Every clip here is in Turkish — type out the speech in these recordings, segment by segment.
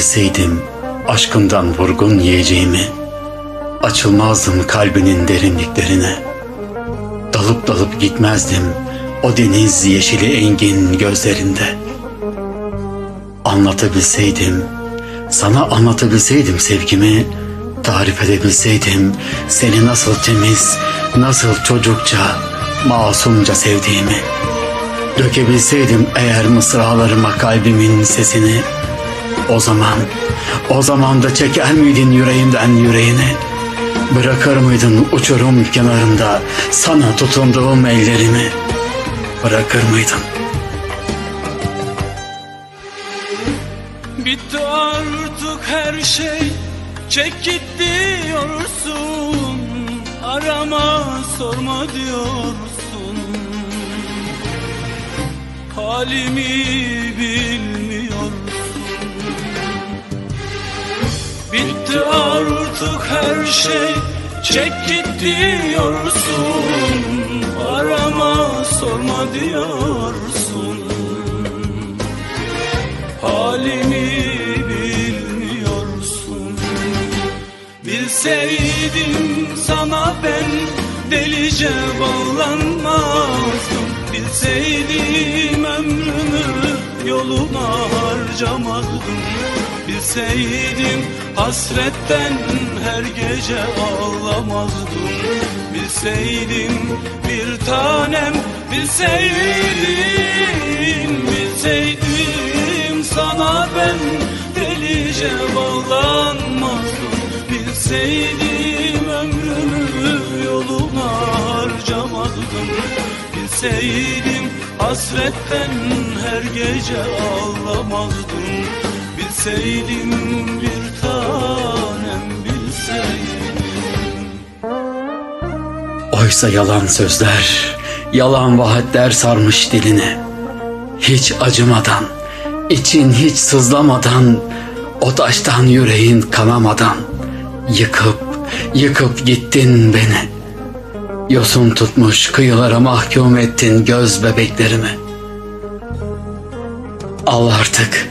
Bilseydim aşkından vurgun yiyeceğimi, açılmazdım kalbinin derinliklerine. Dalıp dalıp gitmezdim o deniz yeşili engin gözlerinde. Anlatabilseydim, sana anlatabilseydim sevgimi, tarif edebilseydim seni nasıl temiz, nasıl çocukça, masumca sevdiğimi. Dökebilseydim eğer mısralarıma kalbimin sesini, o zaman, o zaman da çeker miydin yüreğimden yüreğini? Bırakır mıydın uçurum kenarında sana tutunduğum ellerimi? Bırakır mıydın? Bitti artık her şey Çek git diyorsun Arama sorma diyorsun Halimi bilmiyorsun Bitti artık her şey. Çek git diyorsun. Arama sorma diyorsun. Halimi bilmiyorsun. Bilseydim sana ben delice bağlanmazdım. Bilseydim ömrümü yoluna harcamazdım Bilseydim hasretten her gece ağlamazdım. Bilseydim bir tanem bilseydim Bilseydim sana ben delice bağlanmazdım Bilseydim ömrümü yoluna harcamazdım. Bilseydim hasretten her gece ağlamazdım Bilseydim bir tanem bilseydim Oysa yalan sözler, yalan vaatler sarmış diline. Hiç acımadan, için hiç sızlamadan, o taştan yüreğin kanamadan, yıkıp, yıkıp gittin beni. Yosun tutmuş kıyılara mahkum ettin göz bebeklerimi. Al artık,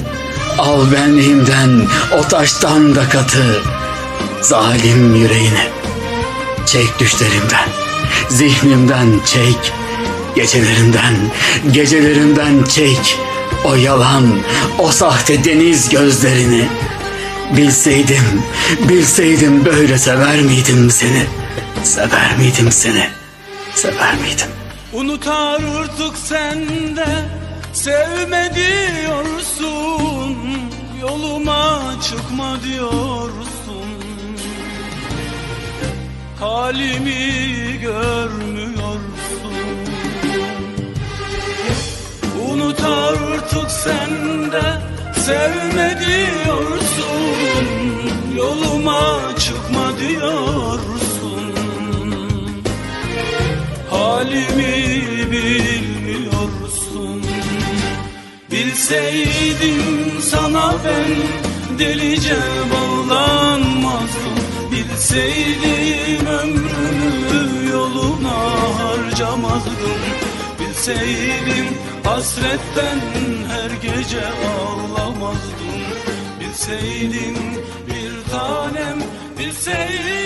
al benliğimden, o taştan da katı, zalim yüreğini. Çek düşlerimden, zihnimden çek, gecelerimden, gecelerimden çek. O yalan, o sahte deniz gözlerini. Bilseydim, bilseydim böyle sever miydim seni? Sever miydim seni? Sever miydim? Unut artık sen de sevme diyorsun Yoluma çıkma diyorsun. Halimi görmüyorsun. Unut artık sen de sevme diyorsun. Yoluma çıkma diyorsun. Halimi Bilseydim sana ben delice bağlanmazdım Bilseydim ömrümü yoluna harcamazdım. Bilseydim hasretten her gece ağlamazdım. Bilseydim bir tanem bilseydim